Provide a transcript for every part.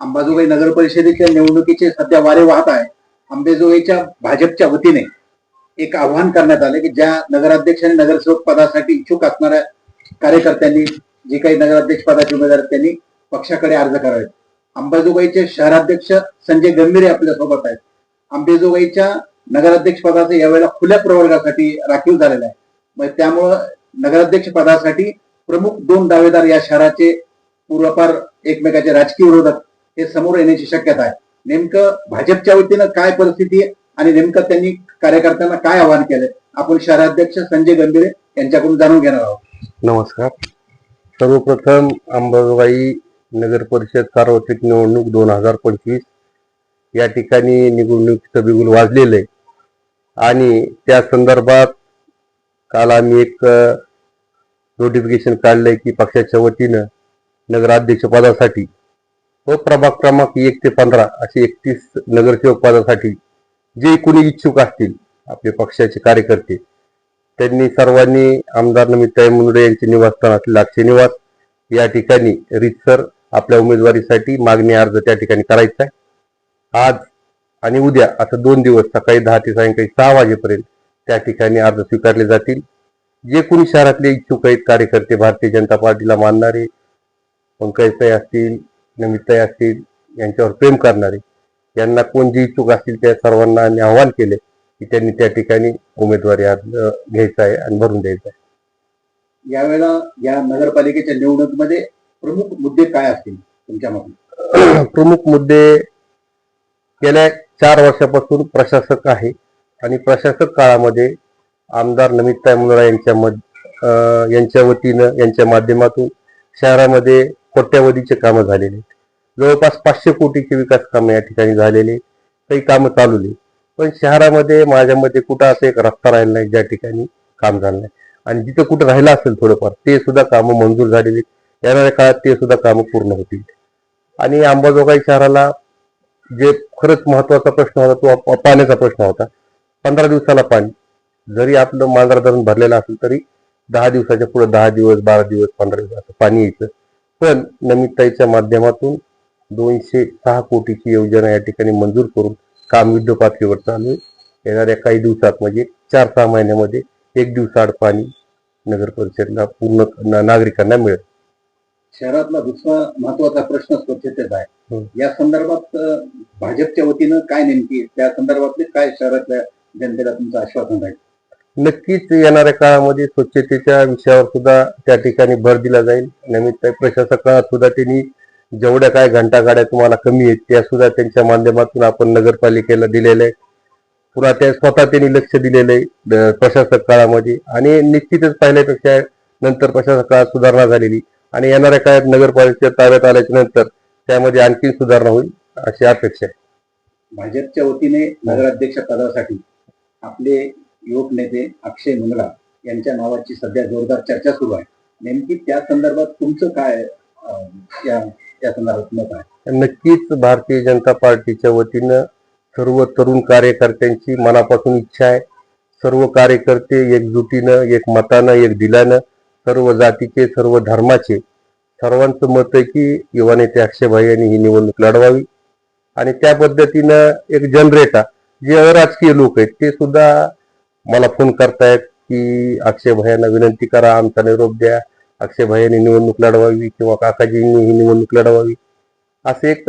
अंबाजोगाई नगर परिषदेच्या निवडणुकीचे सध्या वारे वाहत आहे. अंबेजोगाईच्या भाजपच्या वतीने एक आव्हान करण्यात आले की ज्या नगराध्यक्ष आणि नगरसेवक पदासाठी इच्छुक असणाऱ्या कार्यकर्त्यांनी जे काही नगराध्यक्ष पदाचे उमेदवार त्यांनी पक्षाकडे अर्ज करावेत. अंबाजोगाईचे शहराध्यक्ष संजय गंभीरे आपल्यासोबत आहेत. अंबेजोगाईच्या नगराध्यक्ष पदाचं यावेळेला खुल्या प्रवर्गासाठी राखीव झालेलं आहे. मग त्यामुळं नगराध्यक्ष पदासाठी प्रमुख दोन दावेदार या शहराचे पूर्वपार एकमेकाचे राजकीय विरोधक हे समोर येण्याची शक्यता आहे. नेमकं भाजपच्या वतीनं काय परिस्थिती आहे आणि नेमकं त्यांनी कार्यकर्त्यांना काय आवाहन केलंय आपण शहराध्यक्ष संजय गंभीरे यांच्याकडून जाणून घेणार आहोत. नमस्कार. सर्वप्रथम अंबाजोगाई नगर परिषद सार्वत्रिक निवडणूक दोन हजार पंचवीस या ठिकाणी निवडणुकीचं बिगुल वाजलेलं आहे. आणि त्या संदर्भात काल आम्ही एक नोटिफिकेशन काढलंय की पक्षाच्या वतीनं नगराध्यक्ष पदासाठी व प्रभाग क्रमांक एक ते पंधरा असे एकतीस नगरसेवक पदासाठी जे कोणी इच्छुक असतील आपले पक्षाचे कार्यकर्ते त्यांनी सर्वांनी आमदार नमिताई मुंडे यांचे निवासस्थान असलेले अक्षय निवास. या ठिकाणी रितसर आपल्या उमेदवारीसाठी मागणी अर्ज त्या ठिकाणी करायचा आहे. आज आणि उद्या असं दोन दिवस सकाळी दहा ते सायंकाळी सहा वाजेपर्यंत त्या ठिकाणी अर्ज स्वीकारले जातील. जे कोणी शहरातले इच्छुक आहेत कार्यकर्ते भारतीय जनता पार्टीला मानणारे पंकजताई असतील नमिताई असतील यांच्यावर प्रेम करणारे यांना कोण जे इच्छुक असतील त्या सर्वांना आम्ही आवाहन केले की त्यांनी त्या ठिकाणी उमेदवारी अर्ज घ्यायचा आहे आणि भरून द्यायचा आहे. यावेळेला या नगरपालिकेच्या निवडणुकीमध्ये प्रमुख मुद्दे काय असतील तुमच्या मते प्रमुख मुद्दे गेल्या चार वर्षापासून प्रशासक आहे आणि प्रशासक काळामध्ये आमदार नमिता मुंदडा यांच्या मध यांच्या वतीनं यांच्या माध्यमातून शहरामध्ये कोट्यावधीचे कामं झालेले आहेत. जवळपास पाचशे कोटीचे विकास कामं या ठिकाणी झालेले काही कामं चालवली पण शहरामध्ये माझ्यामध्ये कुठं असं एक रस्ता राहिला नाही ज्या ठिकाणी काम झालं नाही. आणि जिथं कुठं राहिलं असेल थोडंफार ते सुद्धा कामं मंजूर झालेली येणाऱ्या काळात ते सुद्धा कामं पूर्ण होतील. आणि अंबाजोगाई शहराला जे खरंच महत्त्वाचा प्रश्न होता तो पाण्याचा प्रश्न होता. पंधरा दिवसाला पाणी. जरी आपलं मांजरा धरण भरलेलं असेल तरी दहा दिवसाच्या पुढे दहा दिवस बारा दिवस पंधरा दिवस असं पाणी यायचं. पण नमिताईच्या माध्यमातून दोनशे सहा कोटीची योजना या ठिकाणी मंजूर करून काम युद्धपातळीवर चालू आहे. येणाऱ्या काही दिवसात म्हणजे चार सहा महिन्यामध्ये एक दिवसाआड पाणी नगर परिषदला पूर्ण ना- नागरिकांना मिळेल. शहरातला दुसरा महत्त्वाचा प्रश्न स्वच्छतेचा आहे. या संदर्भात भाजपच्या वतीनं काय नेमकी त्या संदर्भातले काय शहरातल्या जनतेला तुमचं आश्वासन आहे नक्कीच येणाऱ्या काळामध्ये स्वच्छतेच्या विषयावर सुद्धा त्या ठिकाणी भर दिला जाईल. निमित्त प्रशासकात सुद्धा त्यांनी जेवढ्या काय घंटा गाड्या तुम्हाला कमी आहेत त्या सुद्धा त्यांच्या माध्यमातून आपण नगरपालिकेला दिलेल्या आहे पुन्हा त्या स्वतः त्यांनी लक्ष दिलेलं आहे प्रशासक काळामध्ये. आणि निश्चितच पाहिल्यापेक्षा नंतर प्रशासक काळात सुधारणा झालेली. आणि येणाऱ्या काळात नगरपालिकेच्या ताब्यात आल्याच्यानंतर त्यामध्ये आणखी सुधारणा होईल अशी अपेक्षा आहे. भाजपच्या वतीने नगराध्यक्ष पदासाठी आपले युवक नेते अक्षय मंगला यांच्या नावाची सध्या जोरदार चर्चा सुरू आहे. नेमकी त्या संदर्भात तुमचं काय या त्या संदर्भात मत आहे? नक्कीच भारतीय जनता पार्टीच्या वतीनं सर्व तरुण कार्यकर्त्यांची मनापासून इच्छा आहे. सर्व कार्यकर्ते एकजुटीनं एक मतानं एक दिलानं सर्व जातीचे सर्व धर्माचे सर्वांचं मत आहे की युवा नेते अक्षयभाई यांनी ही निवडणूक लढवावी. आणि त्या पद्धतीनं एक जनरेटा जे अराजकीय लोक आहेत ते सुद्धा मला फोन करतायत की अक्षय भैयांना विनंती करा आमचा निरोप द्या. अक्षय भैयांनी निवडणूक लढवावी किंवा काकाजींनी ही निवडणूक लढवावी. असं एक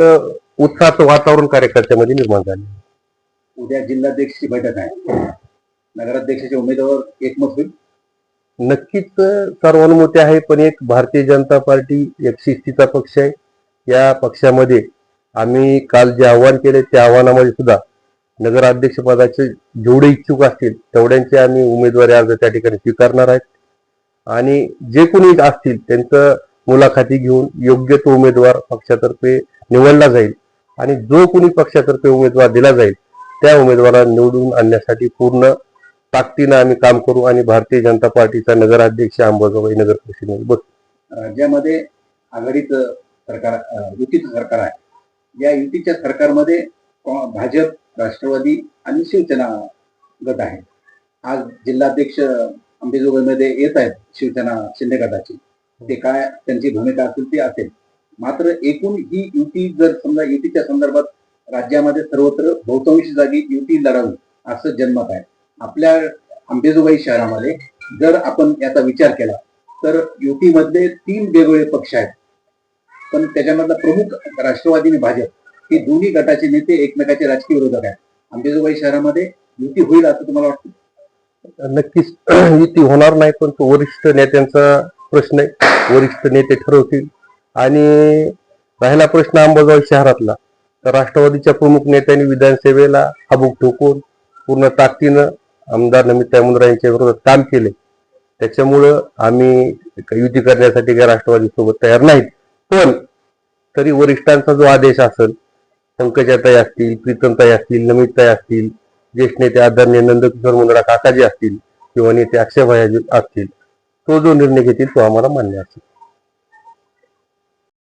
उत्साहाचं वातावरण कार्यकर्त्यामध्ये निर्माण झाले. उद्या जिल्हाध्यक्षची बैठक आहे. नगराध्यक्षाचे उमेदवार एकमत होईल? नक्कीच सर्वानुमते आहे पण एक भारतीय जनता पार्टी एक शिस्तीचा पक्ष आहे. या पक्षामध्ये आम्ही काल जे आव्हान केले त्या आव्हानामध्ये सुद्धा नगराध्यक्ष पदाचे जेवढे इच्छुक असतील तेवढ्यांचे आम्ही उमेदवारी अर्ज त्या ठिकाणी स्वीकारणार आहेत. आणि जे कोणी असतील त्यांचं मुलाखती घेऊन योग्य तो उमेदवार पक्षातर्फे निवडला जाईल. आणि जो कोणी पक्षातर्फे उमेदवार दिला जाईल त्या उमेदवाराला निवडून आणण्यासाठी पूर्ण ताकदीनं आम्ही काम करू आणि भारतीय जनता पार्टीचा नगराध्यक्ष अंबाजोगाई नगर परिषदेमध्ये बसू. राज्यामध्ये आघाडीचं सरकार युतीचं सरकार आहे. या युतीच्या सरकारमध्ये भाजप राष्ट्रवादी आणि शिवसेना गट आहे आज जिल्हाध्यक्ष अंबेजोगाईमध्ये येत आहेत शिवसेना शिंदे गटाची ते काय त्यांची भूमिका असेल ती असेल. मात्र एकूण ही युती जर समजा युतीच्या संदर्भात राज्यामध्ये सर्वत्र बहुतांश जागी युती लढावी असं जन्मत आहे. आपल्या अंबेजोगाई शहरामध्ये जर आपण याचा विचार केला तर युतीमधले तीन वेगवेगळे पक्ष आहेत. पण त्याच्यामधला प्रमुख राष्ट्रवादी आणि भाजप. की दोन्ही गटाचे नेते एकमेकाचे राजकीय विरोधक आहेत. अंबेजोगाई शहरामध्ये युती होईल असं तुम्हाला वाटतं? नक्कीच युती होणार नाही पण तो वरिष्ठ नेत्यांचा प्रश्न आहे. वरिष्ठ नेते ठरवतील. आणि राहिला प्रश्न अंबाजोगाई शहरातला. तर राष्ट्रवादीच्या प्रमुख नेत्यांनी विधानसभेला हाबूक ठोकून पूर्ण ताकदीनं आमदार नमित मुंद्रा यांच्या विरोधात काम केले. त्याच्यामुळं आम्ही युती करण्यासाठी काही राष्ट्रवादी सोबत तयार नाहीत. पण तरी वरिष्ठांचा जो आदेश असेल पंकजाताई असतील प्रीतमताई असतील नमितताई असतील ज्येष्ठ नेते आदरणीय नंदकिशोर मुंद्रा काकाजी असतील किंवा नेते अक्षयभाई असतील तो जो निर्णय घेतील तो आम्हाला मान्य असेल.